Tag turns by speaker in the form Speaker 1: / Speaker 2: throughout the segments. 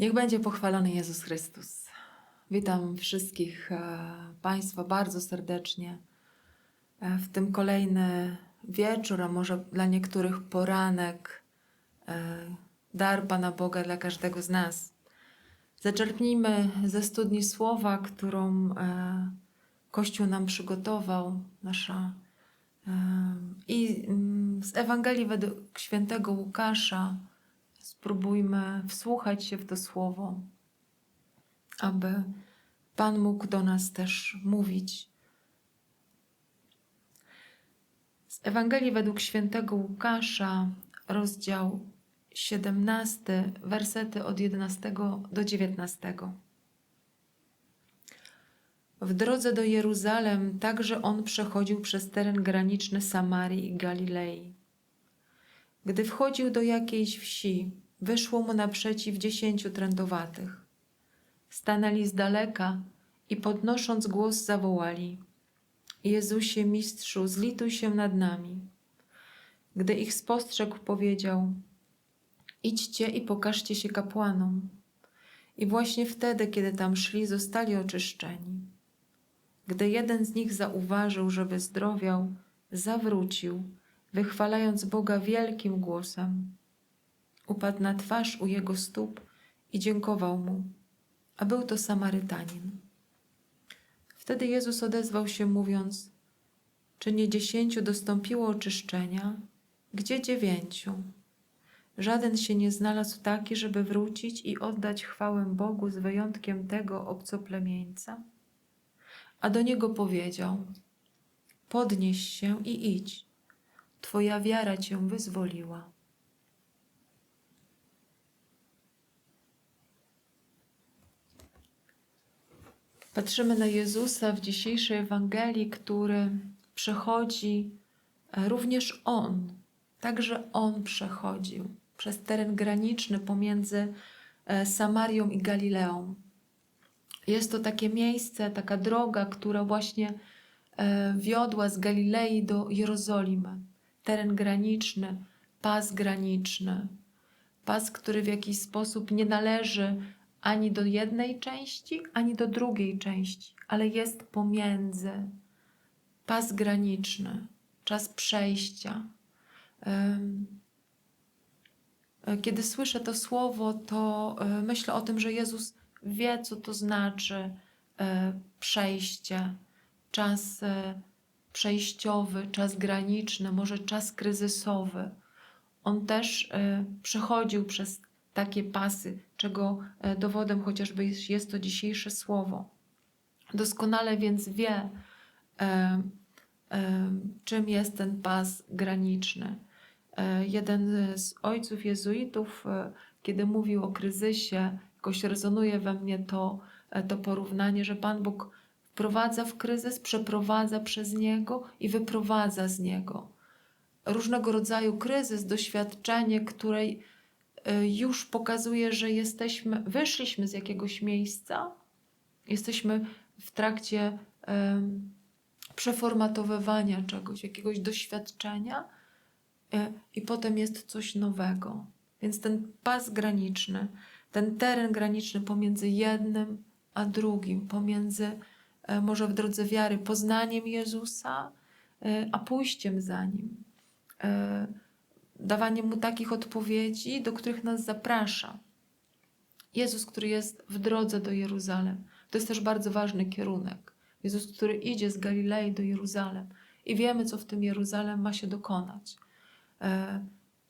Speaker 1: Niech będzie pochwalony Jezus Chrystus. Witam wszystkich e, Państwa bardzo serdecznie e, w tym kolejny wieczór, a może dla niektórych poranek, e, dar Pana Boga dla każdego z nas. Zaczerpnijmy ze studni słowa, którą Kościół nam przygotował, nasza i mm, z Ewangelii według świętego Łukasza spróbujmy wsłuchać się w to słowo, aby Pan mógł do nas też mówić. Z Ewangelii według świętego Łukasza, rozdział 17, wersety od 11 do 19. W drodze do Jeruzalem także on przechodził przez teren graniczny Samarii i Galilei. Gdy wchodził do jakiejś wsi, wyszło mu naprzeciw dziesięciu trędowatych. Stanęli z daleka i podnosząc głos zawołali: Jezusie, mistrzu, zlituj się nad nami. Gdy ich spostrzegł, powiedział: Idźcie i pokażcie się kapłanom. I właśnie wtedy, kiedy tam szli, zostali oczyszczeni. Gdy jeden z nich zauważył, że wyzdrowiał, zawrócił, wychwalając Boga wielkim głosem. Upadł na twarz u jego stóp i dziękował mu, a był to Samarytanin. Wtedy Jezus odezwał się, mówiąc: Czy nie dziesięciu dostąpiło oczyszczenia? Gdzie dziewięciu? Żaden się nie znalazł taki, żeby wrócić i oddać chwałę Bogu z wyjątkiem tego obcoplemieńca? A do niego powiedział: Podnieś się i idź. Twoja wiara cię wyzwoliła. Patrzymy na Jezusa w dzisiejszej Ewangelii, który przechodzi, e, również On, także On przechodził przez teren graniczny pomiędzy e, Samarią i Galileą. Jest to takie miejsce, taka droga, która właśnie e, wiodła z Galilei do Jerozolimy. Teren graniczny, pas graniczny. Pas, który w jakiś sposób nie należy ani do jednej części, ani do drugiej części, ale jest pomiędzy. Pas graniczny, czas przejścia. E, Kiedy słyszę to słowo, to e, myślę o tym, że Jezus wie, co to znaczy e, przejście, czas przejściowy, czas graniczny, może czas kryzysowy. On też e, przechodził przez takie pasy, czego e, dowodem chociażby jest, to dzisiejsze słowo. Doskonale więc wie, e, czym jest ten pas graniczny. Jeden z ojców jezuitów, kiedy mówił o kryzysie, jakoś rezonuje we mnie to, to porównanie, że Pan Bóg wprowadza w kryzys, przeprowadza przez niego i wyprowadza z niego. Różnego rodzaju kryzys, doświadczenie, której y, już pokazuje, że jesteśmy, wyszliśmy z jakiegoś miejsca, jesteśmy w trakcie em, przeformatowywania czegoś, jakiegoś doświadczenia y, i potem jest coś nowego. Więc ten pas graniczny, ten teren graniczny pomiędzy jednym a drugim, pomiędzy może w drodze wiary poznaniem Jezusa, e, a pójściem za Nim. E, Dawaniem Mu takich odpowiedzi, do których nas zaprasza. Jezus, który jest w drodze do Jeruzalem. To jest też bardzo ważny kierunek. Jezus, który idzie z Galilei do Jeruzalem i wiemy, co w tym Jeruzalem ma się dokonać. E,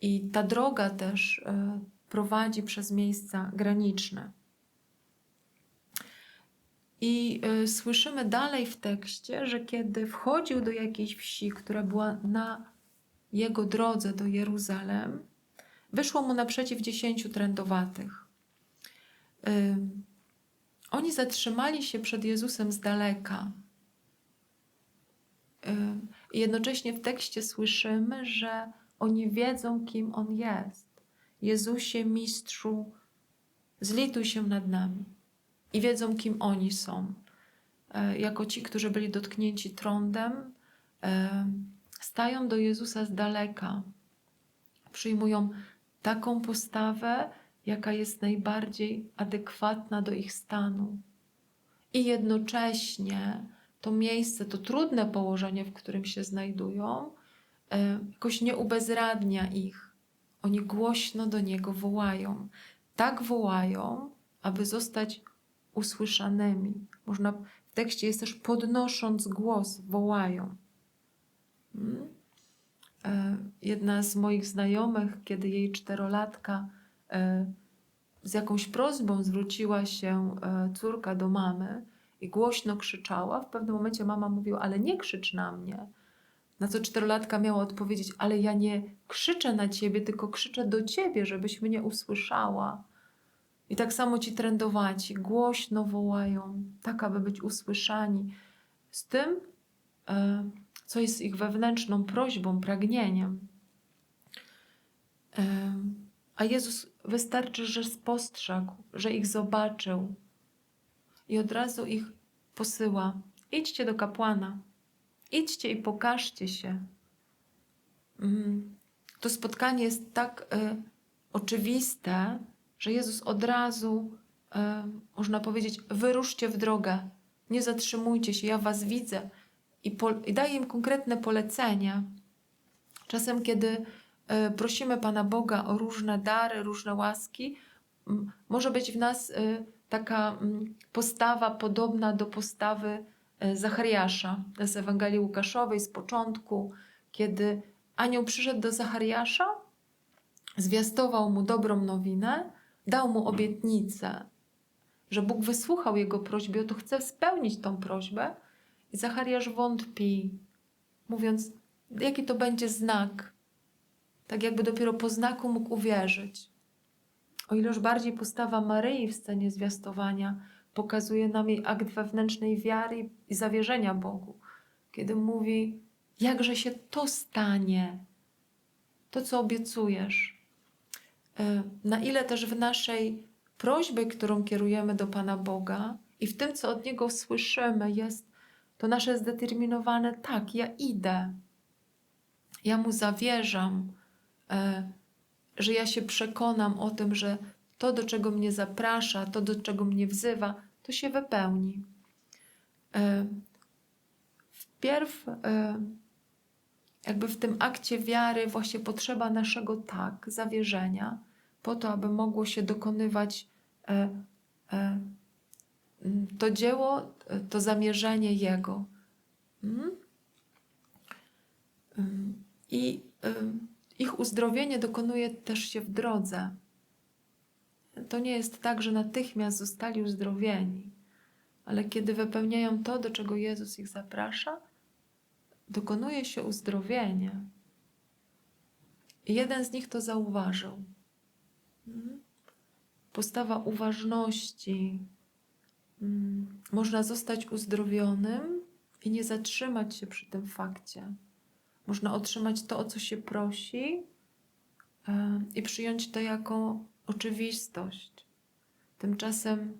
Speaker 1: I ta droga też e, prowadzi przez miejsca graniczne. I y, słyszymy dalej w tekście, że kiedy wchodził do jakiejś wsi, która była na jego drodze do Jeruzalem, wyszło mu naprzeciw dziesięciu trędowatych. Y, oni zatrzymali się przed Jezusem z daleka. Y, jednocześnie w tekście słyszymy, że oni wiedzą, kim on jest. Jezusie, mistrzu, zlituj się nad nami i wiedzą, kim oni są. E, Jako ci, którzy byli dotknięci trądem, e, stają do Jezusa z daleka, przyjmują taką postawę, jaka jest najbardziej adekwatna do ich stanu. I jednocześnie to miejsce, to trudne położenie, w którym się znajdują, e, jakoś nie ubezradnia ich. Oni głośno do niego wołają. Tak wołają, aby zostać usłyszanymi. Można w tekście jest też podnosząc głos, wołają. Mm? E, Jedna z moich znajomych, kiedy jej czterolatka e, z jakąś prośbą zwróciła się e, córka do mamy i głośno krzyczała, w pewnym momencie mama mówiła, ale nie krzycz na mnie. Na co czterolatka miała odpowiedzieć, ale ja nie krzyczę na ciebie, tylko krzyczę do ciebie, żebyś mnie usłyszała. I tak samo ci trędowaci głośno wołają, tak aby być usłyszani z tym, e, co jest ich wewnętrzną prośbą, pragnieniem. E, A Jezus wystarczy, że spostrzegł, że ich zobaczył i od razu ich posyła. Idźcie do kapłana, idźcie i pokażcie się. Mm. To spotkanie jest tak e, oczywiste, że Jezus od razu, e, można powiedzieć, wyruszcie w drogę, nie zatrzymujcie się, ja was widzę. I, po, i daje im konkretne polecenia. Czasem, kiedy e, prosimy Pana Boga o różne dary, różne łaski, może być w nas e, taka postawa podobna do postawy e, Zachariasza z Ewangelii Łukaszowej z początku, kiedy anioł przyszedł do Zachariasza, zwiastował mu dobrą nowinę, dał mu obietnicę, że Bóg wysłuchał jego prośby, to chce spełnić tą prośbę. I Zachariasz wątpi, mówiąc, jaki to będzie znak. Tak jakby dopiero po znaku mógł uwierzyć. O ileż bardziej postawa Maryi w scenie zwiastowania pokazuje nam jej akt wewnętrznej wiary i zawierzenia Bogu, kiedy mówi, jakże się to stanie, to co obiecujesz. E, Na ile też w naszej prośbie, którą kierujemy do Pana Boga i w tym, co od Niego słyszymy, jest to nasze zdeterminowane, tak, ja idę. Ja Mu zawierzam, e, że ja się przekonam o tym, że to, do czego mnie zaprasza, to, do czego mnie wzywa, to się wypełni. E, Wpierw, jakby w tym akcie wiary, właśnie potrzeba naszego tak, zawierzenia, po to, aby mogło się dokonywać e, e, to dzieło, to zamierzenie Jego. Mm? Ym, I ich uzdrowienie dokonuje też się w drodze. To nie jest tak, że natychmiast zostali uzdrowieni, ale kiedy wypełniają to, do czego Jezus ich zaprasza, dokonuje się uzdrowienie. I jeden z nich to zauważył. Postawa uważności, Mm, Można zostać uzdrowionym i nie zatrzymać się przy tym fakcie. Można otrzymać to, o co się prosi e, i przyjąć to jako oczywistość. Tymczasem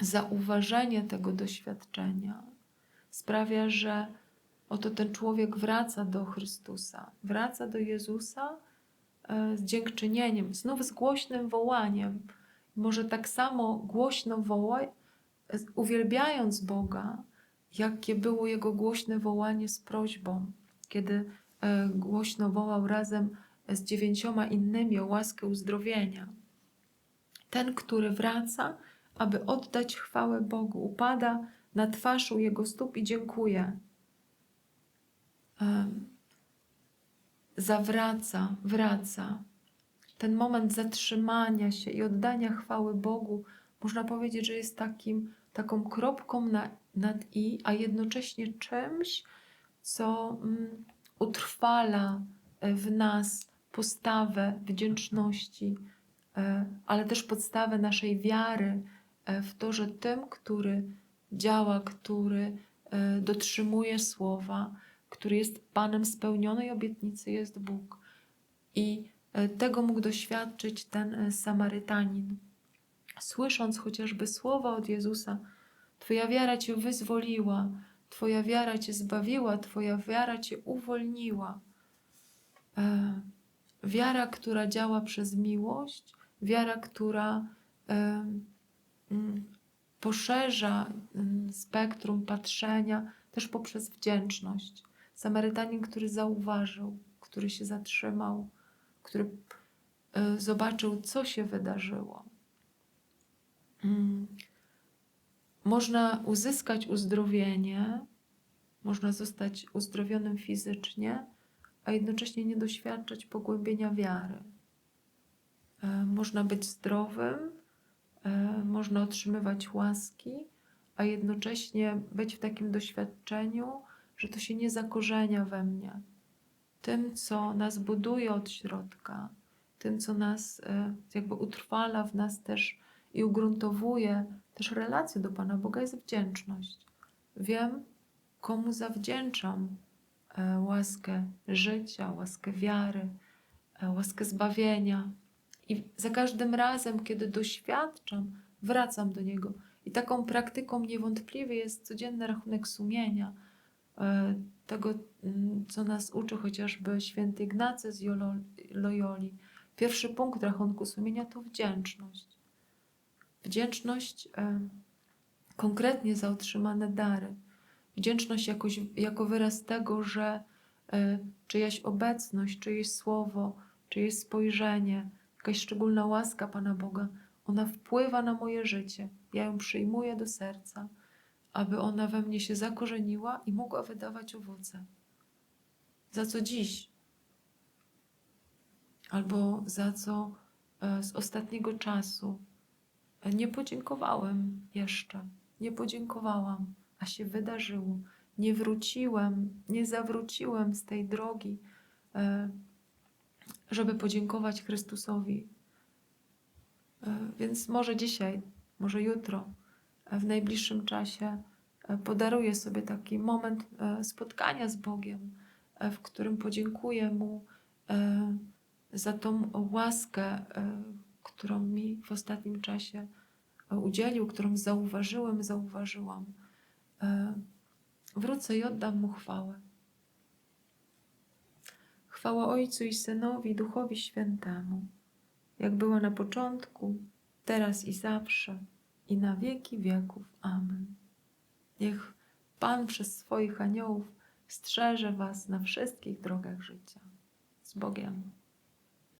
Speaker 1: zauważenie tego doświadczenia sprawia, że oto ten człowiek wraca do Chrystusa, wraca do Jezusa z dziękczynieniem, znów z głośnym wołaniem. Może tak samo głośno woła, uwielbiając Boga, jakie było jego głośne wołanie z prośbą, kiedy e, głośno wołał razem z dziewięcioma innymi o łaskę uzdrowienia. Ten, który wraca, aby oddać chwałę Bogu, upada na twarz u jego stóp i dziękuje. Zawraca, wraca. Ten moment zatrzymania się i oddania chwały Bogu, można powiedzieć, że jest takim taką kropką na, nad i, a jednocześnie czymś, co mm, utrwala e, w nas postawę wdzięczności, e, ale też podstawę naszej wiary e, w to, że tym, który działa, który dotrzymuje słowa, który jest Panem spełnionej obietnicy, jest Bóg. I e, tego mógł doświadczyć ten e, Samarytanin słysząc chociażby słowa od Jezusa: Twoja wiara cię wyzwoliła, Twoja wiara cię zbawiła, Twoja wiara cię uwolniła. E, wiara, która działa przez miłość, wiara, która poszerza spektrum patrzenia też poprzez wdzięczność. Samarytanin, który zauważył, który się zatrzymał, który e, zobaczył, co się wydarzyło. Mm. Można uzyskać uzdrowienie, można zostać uzdrowionym fizycznie, a jednocześnie nie doświadczać pogłębienia wiary. E, Można być zdrowym, e, można otrzymywać łaski, a jednocześnie być w takim doświadczeniu, że to się nie zakorzenia we mnie. Tym, co nas buduje od środka, tym, co nas e, jakby utrwala w nas też i ugruntowuje też relację do Pana Boga, jest wdzięczność. Wiem, komu zawdzięczam e, łaskę życia, łaskę wiary, e, łaskę zbawienia. I za każdym razem, kiedy doświadczam, wracam do Niego. I taką praktyką niewątpliwie jest codzienny rachunek sumienia, tego, mm, co nas uczy chociażby święty Ignacy z Loyoli. Pierwszy punkt rachunku sumienia to wdzięczność. Wdzięczność e, konkretnie za otrzymane dary. Wdzięczność jakoś, jako wyraz tego, że e, czyjaś obecność, czyjeś słowo, czyjeś spojrzenie, jakaś szczególna łaska Pana Boga, ona wpływa na moje życie. Ja ją przyjmuję do serca, aby ona we mnie się zakorzeniła i mogła wydawać owoce. Za co dziś? Albo za co e, z ostatniego czasu e, nie podziękowałem jeszcze, nie podziękowałam, a się wydarzyło. Nie wróciłem, nie zawróciłem z tej drogi, e, żeby podziękować Chrystusowi. Więc może dzisiaj, może jutro, w najbliższym czasie e, podaruję sobie taki moment e, spotkania z Bogiem, e, w którym podziękuję Mu za tą łaskę, którą mi w ostatnim czasie udzielił, którą zauważyłem, zauważyłam. Wrócę i oddam Mu chwałę. Chwała Ojcu i Synowi, Duchowi Świętemu, jak była na początku, teraz i zawsze, i na wieki wieków. Amen. Niech Pan przez swoich aniołów strzeże Was na wszystkich drogach życia. Z Bogiem.